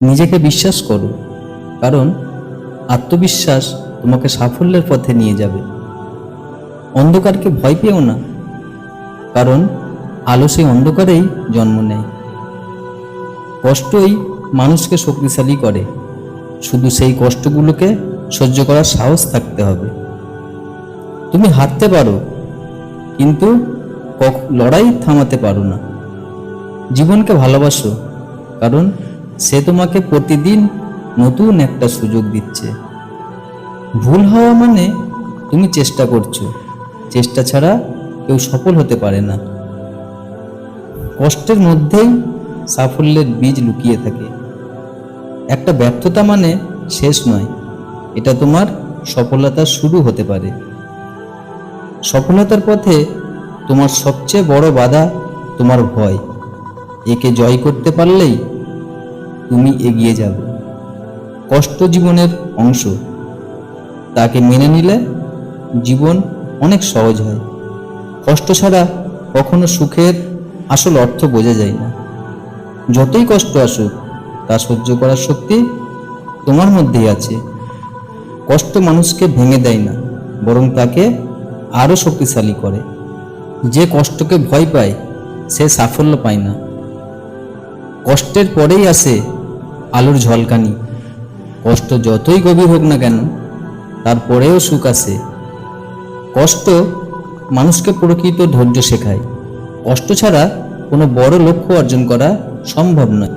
নিজেকে বিশ্বাস করো, কারণ আত্মবিশ্বাস তোমাকে সাফল্যের পথে নিয়ে যাবে। অন্ধকারকে ভয় পেও না, কারণ আলো সেই অন্ধকারেই জন্ম নেয়। কষ্টই মানুষকে শক্তিশালী করে, শুধু সেই কষ্টগুলোকে সহ্য করার সাহস থাকতে হবে। তুমি হারতে পারো, কিন্তু লড়াই থামাতে পারো না। জীবনকে ভালোবাসো, কারণ সে তোমাকে প্রতিদিন নতুন একটা সুযোগ দিচ্ছে। ভুল হওয়া মানে তুমি চেষ্টা করছ। চেষ্টা ছাড়া কেউ সফল হতে পারে না। কষ্টের মধ্যেই সাফল্যের বীজ লুকিয়ে থাকে। একটা ব্যর্থতা মানে শেষ নয়, এটা তোমার সফলতা শুরু হতে পারে। সফলতার পথে তোমার সবচেয়ে বড় বাধা তোমার ভয়। একে জয় করতে পারলেই তুমি এগিয়ে যাবে কষ্ট জীবনের অংশ। তাকে মেনে নিলে জীবন অনেক সহজ হয়। কষ্ট ছাড়া কখনো সুখের আসল অর্থ বোঝা যায় না। যতই কষ্ট আসুক, তা সহ্য করার শক্তি তোমার মধ্যেই আছে। কষ্ট মানুষকে ভেঙে দেয় না, বরং তাকে আরও শক্তিশালী করে। যে কষ্টকে ভয় পায়, সে সাফল্য পায় না। কষ্টের পরেই আসে আলোর ঝলকানি। কষ্ট যতই গভীর হোক না কেন তারপরেও সুখ আসে কষ্ট মানুষকে প্রকৃত ধৈর্য শেখায়। কষ্ট ছাড়া কোনো বড় লক্ষ্য অর্জন করা সম্ভব নয়।